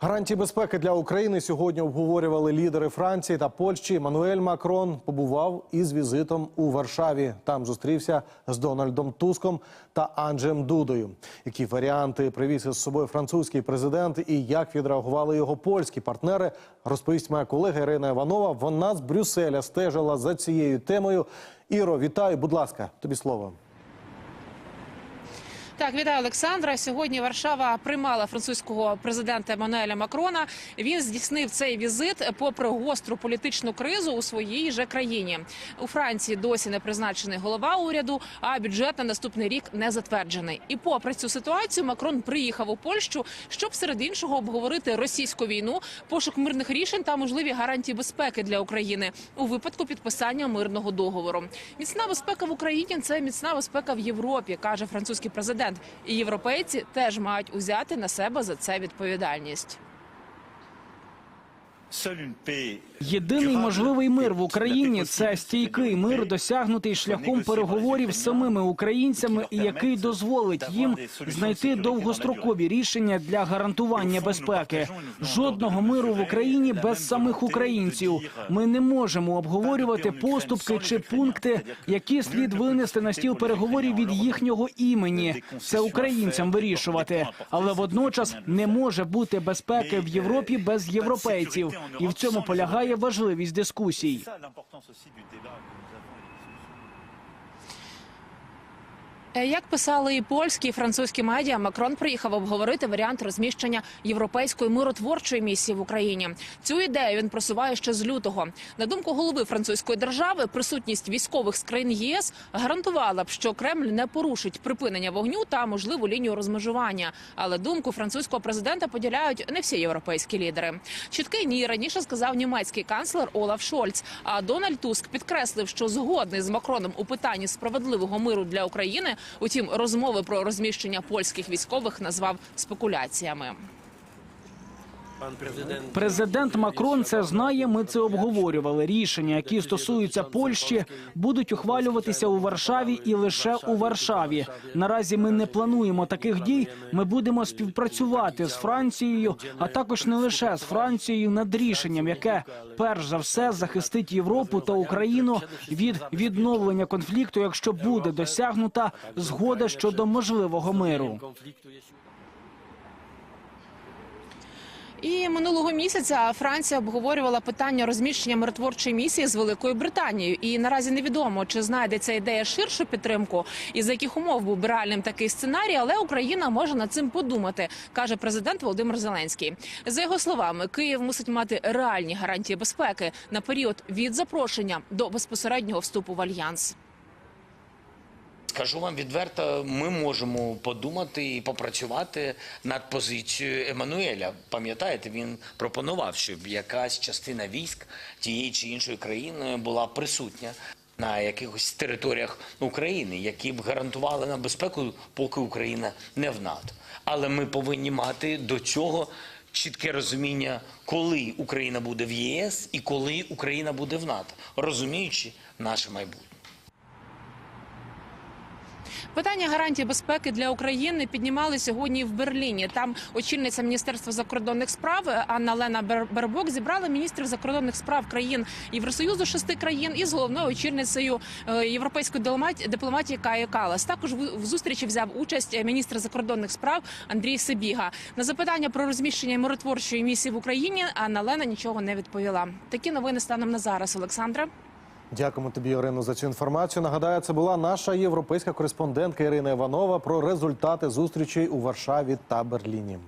Гарантії безпеки для України сьогодні обговорювали лідери Франції та Польщі. Мануель Макрон побував із візитом у Варшаві. Там зустрівся з Дональдом Туском та Анджем Дудою. Які варіанти привіз із собою французький президент і як відреагували його польські партнери, розповість моя колега Ірина Іванова. Вона з Брюсселя стежила за цією темою. Іро, вітаю, будь ласка, тобі слово. Так, вітаю Олександра. Сьогодні Варшава приймала французького президента Еммануеля Макрона. Він здійснив цей візит попри гостру політичну кризу у своїй же країні. У Франції досі не призначений голова уряду, а бюджет на наступний рік не затверджений. І попри цю ситуацію, Макрон приїхав у Польщу, щоб серед іншого обговорити російську війну, пошук мирних рішень та можливі гарантії безпеки для України у випадку підписання мирного договору. Міцна безпека в Україні це міцна безпека в Європі, каже французький президент. І європейці теж мають узяти на себе за це відповідальність. Єдиний можливий мир в Україні це стійкий мир, досягнутий шляхом переговорів з самими українцями, і який дозволить їм знайти довгострокові рішення для гарантування безпеки. Жодного миру в Україні без самих українців. Ми не можемо обговорювати поступки чи пункти, які слід винести на стіл переговорів від їхнього імені. Це українцям вирішувати, але водночас не може бути безпеки в Європі без європейців. І в цьому полягає важливість дискусій. Як писали і польські і французькі медіа, Макрон приїхав обговорити варіант розміщення європейської миротворчої місії в Україні. Цю ідею він просуває ще з лютого. На думку голови французької держави, присутність військових з країн ЄС гарантувала б, що Кремль не порушить припинення вогню та можливу лінію розмежування. Але думку французького президента поділяють не всі європейські лідери. Чіткий ні раніше сказав німецький канцлер Олаф Шольц. А Дональд Туск підкреслив, що згодний з Макроном у питанні справедливого миру для України. Утім, розмови про розміщення польських військових назвав спекуляціями. Президент Макрон це знає. Ми це обговорювали. Рішення, які стосуються Польщі, будуть ухвалюватися у Варшаві і лише у Варшаві. Наразі ми не плануємо таких дій. Ми будемо співпрацювати з Францією, а також не лише з Францією над рішенням, яке перш за все захистить Європу та Україну від відновлення конфлікту, якщо буде досягнута згода щодо можливого миру. І минулого місяця Франція обговорювала питання розміщення миротворчої місії з Великою Британією. І наразі невідомо, чи знайде ця ідея ширшу підтримку і за яких умов був би реальним такий сценарій. Але Україна може над цим подумати, каже президент Володимир Зеленський. За його словами, Київ мусить мати реальні гарантії безпеки на період від запрошення до безпосереднього вступу в альянс. Скажу вам відверто, ми можемо подумати і попрацювати над позицією Еммануеля. Пам'ятаєте, він пропонував, щоб якась частина військ тієї чи іншої країни була присутня на якихось територіях України, які б гарантували нам безпеку, поки Україна не в НАТО. Але ми повинні мати до цього чітке розуміння, коли Україна буде в ЄС і коли Україна буде в НАТО, розуміючи наше майбутнє. Питання гарантій безпеки для України піднімали сьогодні в Берліні. Там очільниця міністерства закордонних справ Анна Лена Бер- Бербок зібрала міністрів закордонних справ країн Євросоюзу шести країн із головною очільницею е, європейської дипломатії, Каї Калас. Також в зустрічі взяв участь міністр закордонних справ Андрій Сибіга. На запитання про розміщення миротворчої місії в Україні Анна Лена нічого не відповіла. Такі новини станом на зараз. Олександра. Дякуємо тобі, Ірино, за цю інформацію. Нагадаю, це була наша європейська кореспондентка Ірина Іванова про результати зустрічей у Варшаві та Берліні.